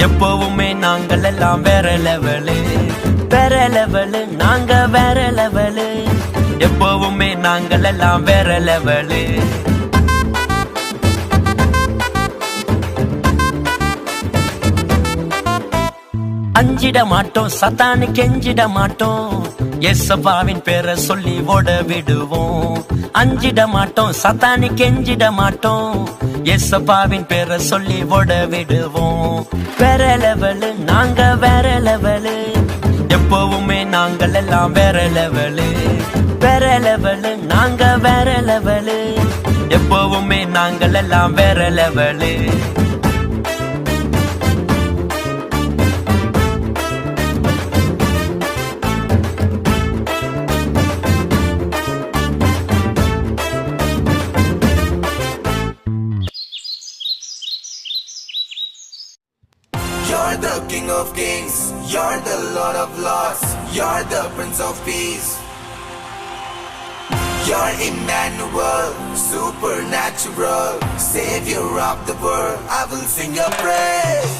எப்பவுமே நாங்கள் எல்லாம் வேற லெவலு. வேற லெவலு நாங்க வேற லெவலு. எப்பவுமே நாங்கள் எல்லாம் வேற லெவலு. அஞ்சிட மாட்டோம் சத்தானு கெஞ்சிட மாட்டோம். எஸ்அப்பாவின் பேரை சொல்லி ஓட விடுவோம். அஞ்சிட மாட்டோம் சத்தானி கெஞ்சிட மாட்டோம். எஸ்அப்பாவின் பேரை சொல்லி ஓட விடுவோம். வேற லெவலு நாங்க வேற லெவலு. எப்பவுமே நாங்கள் எல்லாம் வேற லெவலு. வேற லெவலு நாங்க வேற லெவலு. எப்பவுமே நாங்கள் எல்லாம் வேற level. The King of Kings, you're the Lord of Lords, you're the Prince of Peace. You're Emmanuel, supernatural, Savior of the world. I will sing your praise.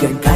que